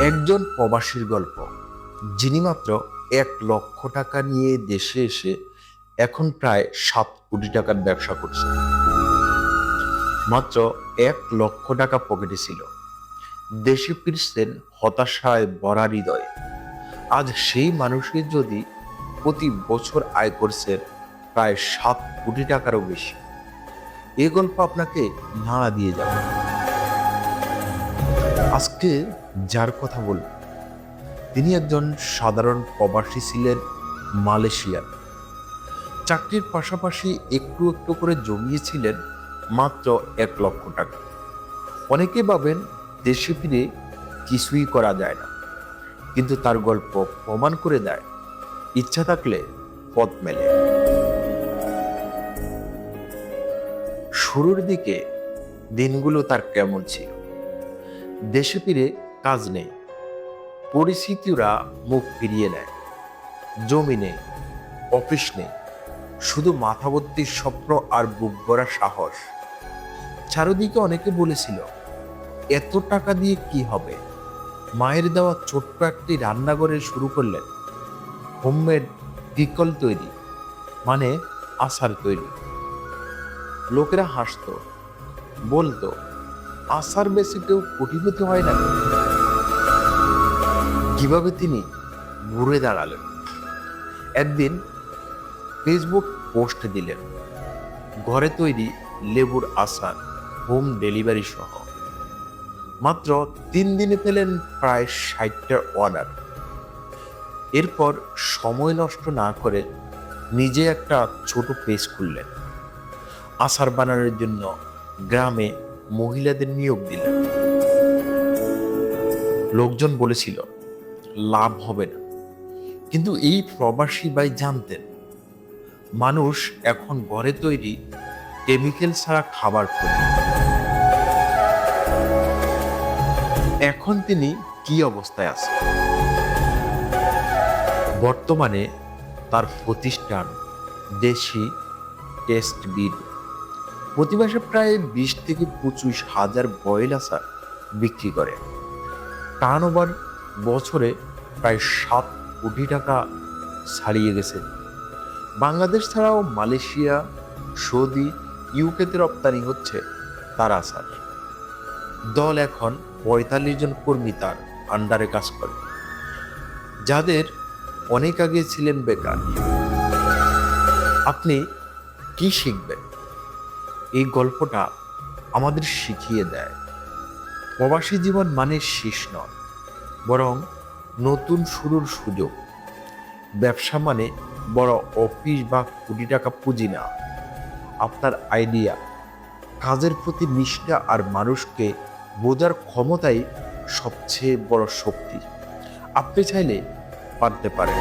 একজন প্রবাসীর গল্প, যিনি মাত্র এক লক্ষ টাকা নিয়ে দেশে এসে এখন প্রায় সাত কোটি টাকার ব্যবসা করছে মাত্র এক লক্ষ টাকা পকেটে ছিল। দেশে ফিরছেন হতাশায় ভরা হৃদয়। আজ সেই মানুষের যদি প্রতি বছর আয় করছেন প্রায় সাত কোটি টাকারও বেশি। এ গল্প আপনাকে নাড়া দিয়ে যাবে। আজকে যার কথা বলব, তিনি একজন সাধারণ প্রবাসী ছিলেন মালয়েশিয়ার। চাকরির পাশাপাশি একটু একটু করে জমিয়েছিলেন মাত্র এক লক্ষ টাকা। অনেকে ভাবেন দেশে ফিরে কিছুই করা যায় না, কিন্তু তার গল্প প্রমাণ করে দেয়, ইচ্ছা থাকলে পথ মেলে। শুরুর দিকে দিনগুলো তার কেমন ছিল? দেশে ফিরে কাজ নেই। পরিস্থিতিরা মুখ ফিরিয়ে নেয়। জমি নেই, অফিস নেই। শুধু মাথাবর্তির স্বপ্ন আর বুক ভরা সাহস। চারদিকে অনেকে বলেছিল, এত টাকা দিয়ে কি হবে? মায়ের দেওয়া ছোট্ট একটি রান্নাঘরে শুরু করলেন। হোমমেড পিকল তৈরি মানে আচার তৈরি। লোকেরা হাসতো, বলতো আশার বেশি কেউ কোটিপতি হয় না। কীভাবে তিনি ঘুরে দাঁড়ালেন? একদিন ফেসবুক পোস্ট দিলেন, ঘরে তৈরি লেবুর আচার হোম ডেলিভারি সহ। মাত্র তিন দিনে পেলেন প্রায় ষাটটা অর্ডার এরপর সময় নষ্ট না করে নিজে একটা ছোট পেজ খুললেন। আচার বানানোর জন্য গ্রামে মহিলাদের নিয়োগ দিলেন লোকজন বলেছিল, লাভ হবে না। কিন্তু এই প্রবাসী ভাই জানতেন, মানুষ এখন ঘরে তৈরি কেমিক্যাল ছাড়া খাবার খোঁজে। এখন তিনি কি অবস্থায় আছেন? বর্তমানে তার প্রতিষ্ঠান দেশি টেস্ট বিড প্রতি মাসে প্রায় বিশ থেকে পঁচিশ হাজার বয়েল আচার বিক্রি করে। টার্ন ওভার বছরে প্রায় সাত কোটি টাকা ছাড়িয়ে গেছে। বাংলাদেশ ছাড়াও মালয়েশিয়া, সৌদি, ইউকেতে রপ্তানি হচ্ছে তার আচার। দল এখন পঁয়তাল্লিশ জন কর্মী তার আন্ডারে কাজ করে। যাদের অনেক আগে ছিলেন বেকার। আপনি কি শিখবেন? এই গল্পটা আমাদের শিখিয়ে দেয়। প্রবাসী জীবন মানে শেষ নয়, বরং নতুন শুরুর সুযোগ। ব্যবসা মানে বড় অফিস বা কোটি টাকা পুঁজি না আপনার আইডিয়া, কাজের প্রতি নিষ্ঠা আর মানুষকে বোঝার ক্ষমতাই সবচেয়ে বড় শক্তি। আপনি চাইলে পারতে পারেন।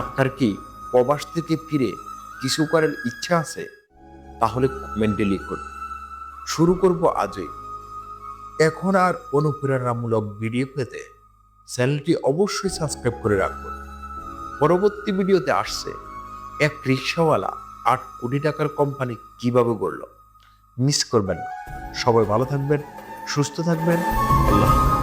আপনার কি প্রবাস থেকে ফিরে কিছু করার ইচ্ছা আছে? তাহলে কমেন্টে লিখুন। শুরু করব আজই। এখন আর অনুপ্রেরণামূলক ভিডিও পেতে চ্যানেলটি অবশ্যই সাবস্ক্রাইব করে রাখুন। পরবর্তী ভিডিওতে আসছে এক রিক্সাওয়ালা আট কোটি টাকার কোম্পানি কীভাবে গড়ল। মিস করবেন না। সবাই ভালো থাকবেন, সুস্থ থাকবেন। আল্লাহ।